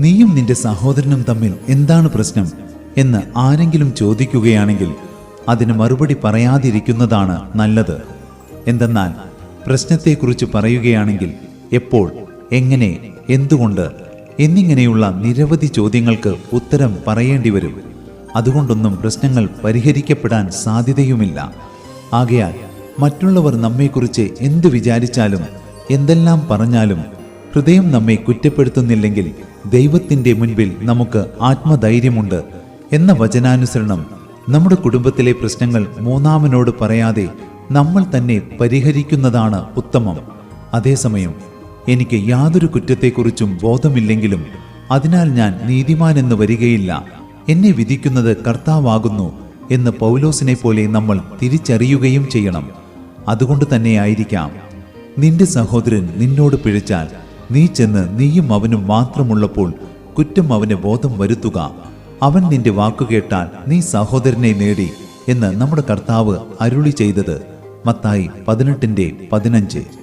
നീയും നിന്റെ സഹോദരനും തമ്മിൽ എന്താണ് പ്രശ്നം എന്ന് ആരെങ്കിലും ചോദിക്കുകയാണെങ്കിൽ അതിന് മറുപടി പറയാതിരിക്കുന്നതാണ് നല്ലത്. എന്തെന്നാൽ പ്രശ്നത്തെക്കുറിച്ച് പറയുകയാണെങ്കിൽ എപ്പോൾ എങ്ങനെ എന്തുകൊണ്ട് എന്നിങ്ങനെയുള്ള നിരവധി ചോദ്യങ്ങൾക്ക് ഉത്തരം പറയേണ്ടി വരും. അതുകൊണ്ടൊന്നും പ്രശ്നങ്ങൾ പരിഹരിക്കപ്പെടാൻ സാധ്യതയുമില്ല. ആകയാൽ മറ്റുള്ളവർ നമ്മെക്കുറിച്ച് എന്തു വിചാരിച്ചാലും എന്തെല്ലാം പറഞ്ഞാലും ഹൃദയം നമ്മെ കുറ്റപ്പെടുത്തുന്നില്ലെങ്കിൽ ദൈവത്തിന്റെ മുൻപിൽ നമുക്ക് ആത്മധൈര്യമുണ്ട് എന്ന വചനാനുസരണം നമ്മുടെ കുടുംബത്തിലെ പ്രശ്നങ്ങൾ മൂന്നാമനോട് പറയാതെ നമ്മൾ തന്നെ പരിഹരിക്കുന്നതാണ് ഉത്തമം. അതേസമയം എനിക്ക് യാതൊരു കുറ്റത്തെക്കുറിച്ചും ബോധമില്ലെങ്കിലും അതിനാൽ ഞാൻ നീതിമാനെന്ന് വരികയില്ല. എന്നെ വിധിക്കുന്നത് കർത്താവാകുന്നു എന്ന് പൗലോസിനെ പോലെ നമ്മൾ തിരിച്ചറിയുകയും ചെയ്യണം. അതുകൊണ്ട് തന്നെയായിരിക്കാം. നിന്റെ സഹോദരൻ നിന്നോട് പിഴച്ചാൽ നീ ചെന്ന് നീയും അവനും മാത്രമുള്ളപ്പോൾ കുറ്റം അവന് ബോധം വരുത്തുക. അവൻ നിന്റെ വാക്കുകേട്ടാൽ നീ സഹോദരനെ നേടി എന്ന് നമ്മുടെ കർത്താവ് അരുളി ചെയ്തത്. മത്തായി പതിനെട്ടിന്റെ പതിനഞ്ച്.